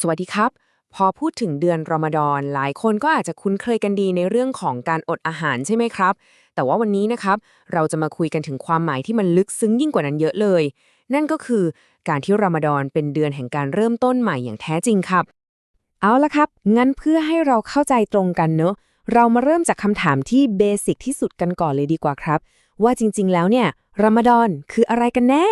สวัสดีครับ พอพูดถึงเดือนรอมฎอนหลายคนก็อาจจะคุ้นเคยกันดีในเรื่องของการอดอาหารใช่ไหมครับ แต่ว่าวันนี้นะครับ เราจะมาคุยกันถึงความหมายที่มันลึกซึ้งยิ่งกว่านั้นเยอะเลย นั่นก็คือการที่รอมฎอนเป็นเดือนแห่งการเริ่มต้นใหม่อย่างแท้จริงครับ เอาละครับ งั้นเพื่อให้เราเข้าใจตรงกันเนอะเรามาเริ่มจากคำถามที่เบสิกที่สุดกันก่อนเลยดีกว่าครับ ว่าจริง ๆ แล้วเนี่ยรอมฎอนคืออะไรกันแน่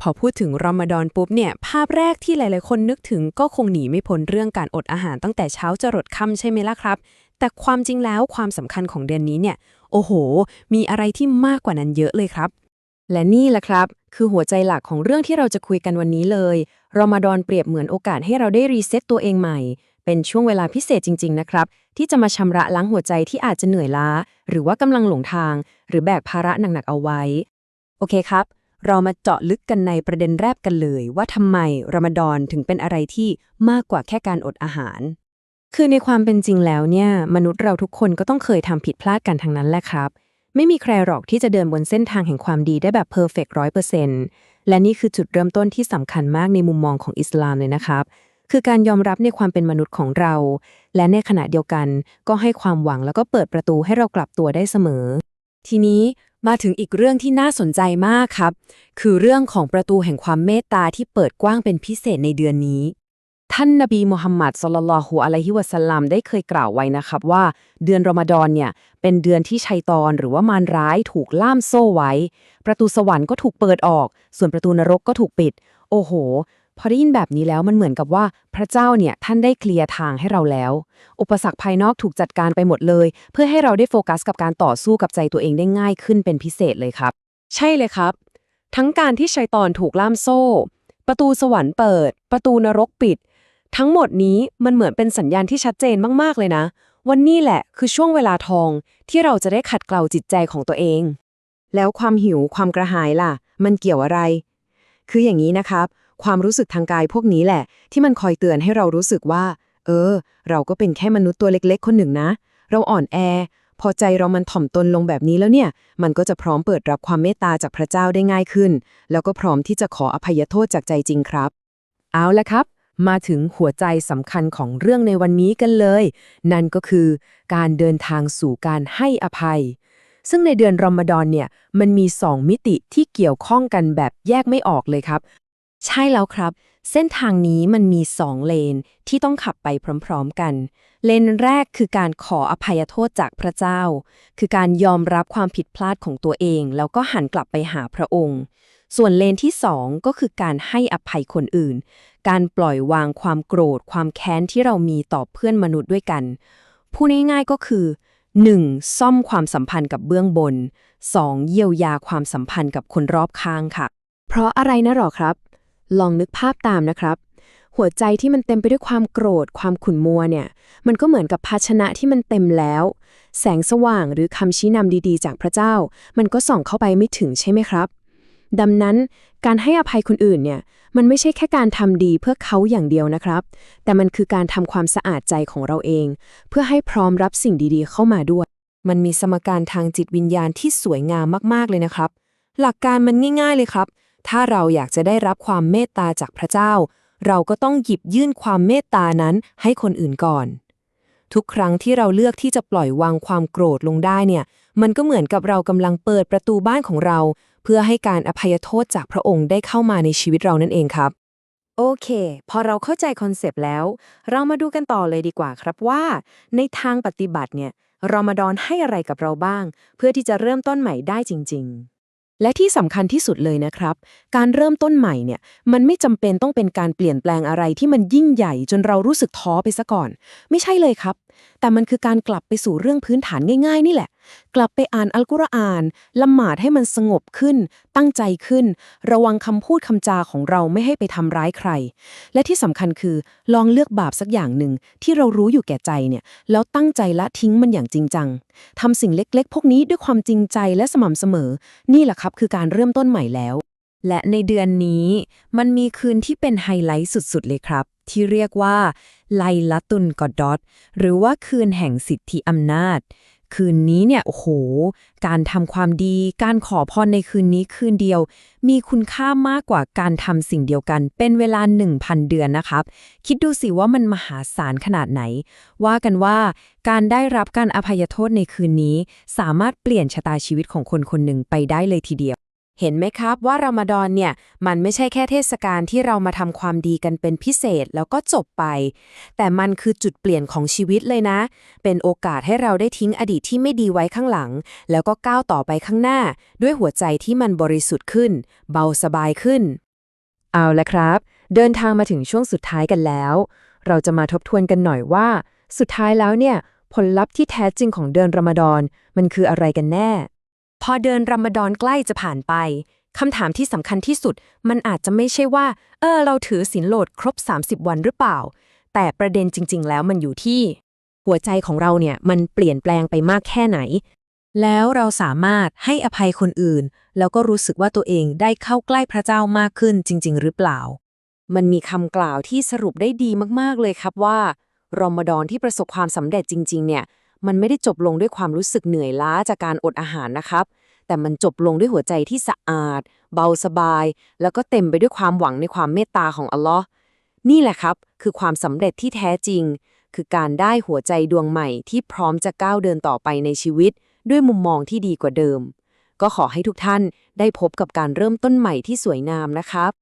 พอพูดถึงรอมฎอนปุ๊บเนี่ย ภาพแรกที่หลาย ๆ คนนึกถึงก็คงหนีไม่พ้นเรื่องการอดอาหารตั้งแต่เช้าจรดค่ำใช่ไหมล่ะครับ แต่ความจริงแล้วความสำคัญของเดือนนี้เนี่ย โอ้โห มีอะไรที่มากกว่านั้นเยอะเลยครับ และนี่แหละครับ คือหัวใจหลักของเรื่องที่เราจะคุยกันวันนี้เลยรอมฎอนเปรียบเหมือนโอกาสให้เราได้รีเซ็ตตัวเองใหม่ เป็นช่วงเวลาพิเศษจริง ๆ นะครับ ที่จะมาชำระล้างหัวใจที่อาจจะเหนื่อยล้า หรือว่ากำลังหลงทาง หรือแบกภาระหนัก ๆ เอาไว้ โอเคครับ เรามาเจาะลึกกันในประเด็นแรกกันเลย ว่าทำไมรอมฎอนถึงเป็นอะไรที่มากกว่าแค่การอดอาหาร คือในความเป็นจริงแล้วเนี่ย มนุษย์เราทุกคนก็ต้องเคยทำผิดพลาดกันทั้งนั้นแหละครับ ไม่มีใครหรอกที่จะเดินบนเส้นทางแห่งความดีได้แบบเพอร์เฟกต์ร้อยเปอร์เซ็นต์และนี่คือจุดเริ่มต้นที่สำคัญมากในมุมมองของอิสลามเลยนะครับคือการยอมรับในความเป็นมนุษย์ของเรา และในขณะเดียวกันก็ให้ความหวังแล้วก็เปิดประตูให้เรากลับตัวได้เสมอ ทีนี้ มาถึงอีกเรื่องที่น่าสนใจมากครับ คือเรื่องของประตูแห่งความเมตตาที่เปิดกว้างเป็นพิเศษในเดือนนี้ ท่านนบีมุฮัมมัดสลลัลฮุอะลัยฮิวะสัลลัมได้เคยกล่าวไว้นะครับว่า เดือนรอมฎอนเนี่ย เป็นเดือนที่ชัยตอนหรือว่ามารร้ายถูกล่ามโซ่ไว้ ประตูสวรรค์ก็ถูกเปิดออก ส่วนประตูนรกก็ถูกปิด โอ้โห พอได้ยินแบบนี้แล้วมันเหมือนกับว่าพระเจ้าเนี่ยท่านได้เคลียร์ทางให้เราแล้ว อุปสรรคภายนอกถูกจัดการไปหมดเลย เพื่อให้เราได้โฟกัสกับการต่อสู้กับใจตัวเองได้ง่ายขึ้นเป็นพิเศษเลยครับ ใช่เลยครับ ทั้งการที่ชัยตอนถูกล่ามโซ่ ประตูสวรรค์เปิด ประตูนรกปิด ทั้งหมดนี้มันเหมือนเป็นสัญญาณที่ชัดเจนมากๆเลยนะ วันนี้แหละคือช่วงเวลาทองที่เราจะได้ขัดเกลาจิตใจของตัวเอง แล้วความหิวความกระหายล่ะ มันเกี่ยวอะไร คืออย่างนี้นะครับ ความรู้สึกทางกายพวกนี้แหละ ที่มันคอยเตือนให้เรารู้สึกว่า เออ เราก็เป็นแค่มนุษย์ตัวเล็กๆ คนหนึ่งนะ เราอ่อนแอ พอใจเรามันถ่อมตนลงแบบนี้แล้วเนี่ย มันก็จะพร้อมเปิดรับความเมตตาจากพระเจ้าได้ง่ายขึ้น แล้วก็พร้อมที่จะขออภัยโทษจากใจจริงครับ เอาละครับมาถึงหัวใจสำคัญของเรื่องในวันนี้กันเลย นั่นก็คือการเดินทางสู่การให้อภัย ซึ่งในเดือนรอมฎอนเนี่ย มันมีสองมิติที่เกี่ยวข้องกันแบบแยกไม่ออกเลยครับ ใช่แล้วครับ เส้นทางนี้มันมีสองเลนที่ต้องขับไปพร้อมๆกัน เลนแรกคือการขออภัยโทษจากพระเจ้า คือการยอมรับความผิดพลาดของตัวเอง แล้วก็หันกลับไปหาพระองค์ ส่วนเลนที่สองก็คือการให้อภัยคนอื่น การปล่อยวางความโกรธ ความแค้นที่เรามีต่อเพื่อนมนุษย์ด้วยกันพูดง่ายๆก็คือ 1. ซ่อมความสัมพันธ์กับเบื้องบน 2. เยียวยาความสัมพันธ์กับคนรอบข้างค่ะ เพราะอะไรนะหรอครับ ลองนึกภาพตามนะครับ หัวใจที่มันเต็มไปด้วยความโกรธ ความขุ่นมัวเนี่ย มันก็เหมือนกับภาชนะที่มันเต็มแล้ว แสงสว่างหรือคำชี้นำดีๆ จากพระเจ้า มันก็ส่องเข้าไปไม่ถึงใช่ไหมครับ ดังนั้นการให้อภัยคนอื่นเนี่ย มันไม่ใช่แค่การทำดีเพื่อเขาอย่างเดียวนะครับ แต่มันคือการทำความสะอาดใจของเราเอง เพื่อให้พร้อมรับสิ่งดีๆ เข้ามาด้วย มันมีสมการทางจิตวิญญาณที่สวยงามมากๆเลยนะครับ หลักการมันง่าย ๆเลยครับ ถ้าเราอยากจะได้รับความเมตตาจากพระเจ้า เราก็ต้องหยิบยื่นความเมตตานั้นให้คนอื่นก่อน ทุกครั้งที่เราเลือกที่จะปล่อยวางความโกรธลงได้เนี่ย มันก็เหมือนกับเรากำลังเปิดประตูบ้านของเรา เพื่อให้การอภัยโทษจากพระองค์ได้เข้ามาในชีวิตเรานั่นเองครับ โอเค พอเราเข้าใจคอนเซปต์แล้ว เรามาดูกันต่อเลยดีกว่าครับว่า ในทางปฏิบัติเนี่ยรอมฎอนให้อะไรกับเราบ้าง เพื่อที่จะเริ่มต้นใหม่ได้จริง ๆ และที่สำคัญที่สุดเลยนะครับ การเริ่มต้นใหม่เนี่ย มันไม่จำเป็นต้องเป็นการเปลี่ยนแปลงอะไรที่มันยิ่งใหญ่จนเรารู้สึกท้อไปซะก่อน ไม่ใช่เลยครับ แต่มันคือการกลับไปสู่เรื่องพื้นฐานง่าย ๆ นี่แหละ กลับไปอ่านอัลกุรอานละหมาดให้มันสงบขึ้น ตั้งใจขึ้น ระวังคำพูดคำจาของเราไม่ให้ไปทำร้ายใคร และที่สำคัญคือลองเลือกบาปสักอย่างหนึ่งที่เรารู้อยู่แก่ใจเนี่ยแล้วตั้งใจละทิ้งมันอย่างจริงจังทำสิ่งเล็กๆ พวกนี้ด้วยความจริงใจและสม่ำเสมอ นี่แหละครับคือการเริ่มต้นใหม่แล้ว และในเดือนนี้มันมีคืนที่เป็นไฮไลท์สุดๆเลยครับ ที่เรียกว่า ไลลัตุนกอดดอตหรือว่าคืนแห่งสิทธิอำนาจ คืนนี้เนี่ย โอ้โห การทำความดี การขอพรในคืนนี้คืนเดียว มีคุณค่ามากกว่าการทำสิ่งเดียวกัน เป็นเวลา 1,000 เดือนนะครับ คิดดูสิว่ามันมหาศาลขนาดไหน ว่ากันว่าการได้รับการอภัยโทษในคืนนี้ สามารถเปลี่ยนชะตาชีวิตของคนคนหนึ่งไปได้เลยทีเดียว เห็นไหมครับว่ารอมฎอนเนี่ย มันไม่ใช่แค่เทศกาลที่เรามาทำความดีกันเป็นพิเศษแล้วก็จบไป แต่มันคือจุดเปลี่ยนของชีวิตเลยนะ เป็นโอกาสให้เราได้ทิ้งอดีตที่ไม่ดีไว้ข้างหลัง แล้วก็ก้าวต่อไปข้างหน้า ด้วยหัวใจที่มันบริสุทธิ์ขึ้น เบาสบายขึ้น เอาละครับ เดินทางมาถึงช่วงสุดท้ายกันแล้ว เราจะมาทบทวนกันหน่อยว่า สุดท้ายแล้วเนี่ย ผลลัพธ์ที่แท้จริงของเดือนรอมฎอนมันคืออะไรกันแน่ อเดินรอมฎอนใกล้จะผ่านไปคำถามที่สำคัญที่สุด มันอาจจะไม่ใช่ว่า เออ เราถือศีลโหลดครบ 30 วันหรือเปล่า แต่ประเด็นจริง ๆ แล้วมันอยู่ที่ หัวใจของเราเนี่ยมันเปลี่ยนแปลงไปมากแค่ไหน แล้วเราสามารถให้อภัยคนอื่น แล้วก็รู้สึกว่าตัวเองได้เข้าใกล้พระเจ้ามากขึ้นจริง ๆ หรือเปล่า มันมีคำกล่าวที่สรุปได้ดีมากๆเลยครับว่ารอมฎอนที่ประสบความสำเร็จจริง ๆ เนี่ย มันไม่ได้จบลงด้วยความรู้สึกเหนื่อยล้าจากการอดอาหารนะครับ แต่มันจบลงด้วยหัวใจที่สะอาด เบาสบาย แล้วก็เต็มไปด้วยความหวังในความเมตตาของอัลลอฮ์นี่แหละครับ คือความสำเร็จที่แท้จริง คือการได้หัวใจดวงใหม่ที่พร้อมจะก้าวเดินต่อไปในชีวิต ด้วยมุมมองที่ดีกว่าเดิม ก็ขอให้ทุกท่านได้พบกับการเริ่มต้นใหม่ที่สวยงามนะครับ